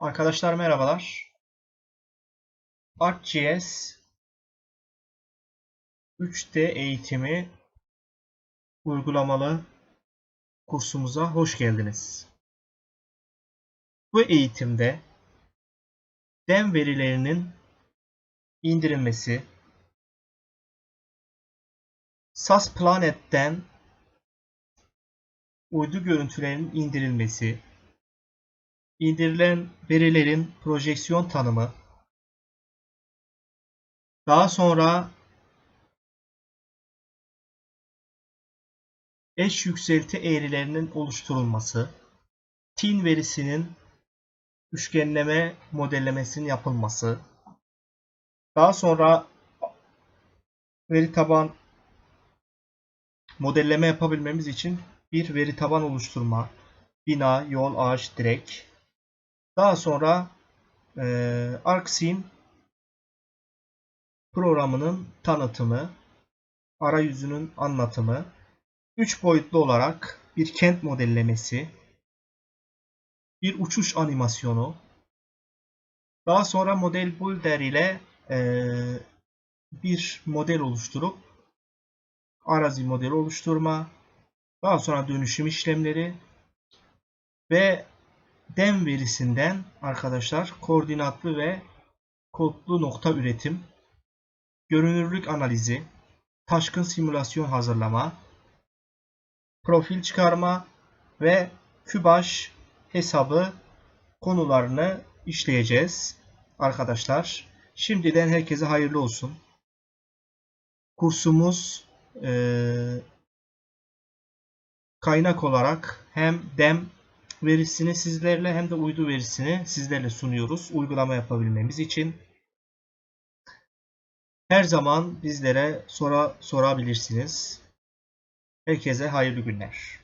Arkadaşlar merhabalar. ArcGIS 3D eğitimi uygulamalı kursumuza hoş geldiniz. Bu eğitimde DEM verilerinin indirilmesi, SAS Planet'ten uydu görüntülerinin indirilmesi, indirilen verilerin projeksiyon tanımı, daha sonra eş yükselti eğrilerinin oluşturulması, tin verisinin üçgenleme modellemesinin yapılması, daha sonra veri taban modelleme yapabilmemiz için bir veri taban oluşturma, bina, yol, ağaç, direk, daha sonra e, ArcSim programının tanıtımı, arayüzünün anlatımı, 3 boyutlu olarak bir kent modellemesi, bir uçuş animasyonu, daha sonra model builder ile e, bir model oluşturup arazi modeli oluşturma, daha sonra dönüşüm işlemleri ve DEM verisinden arkadaşlar koordinatlı ve kodlu nokta üretim, görünürlük analizi, taşkın simülasyon hazırlama, profil çıkarma ve kübaş hesabı konularını işleyeceğiz arkadaşlar. Şimdiden herkese hayırlı olsun. Kursumuz e, kaynak olarak hem DEM verisini sizlerle hem de uydu verisini sizlerle sunuyoruz. Uygulama yapabilmemiz için. Her zaman bizlere sora, sorabilirsiniz. Herkese hayırlı günler.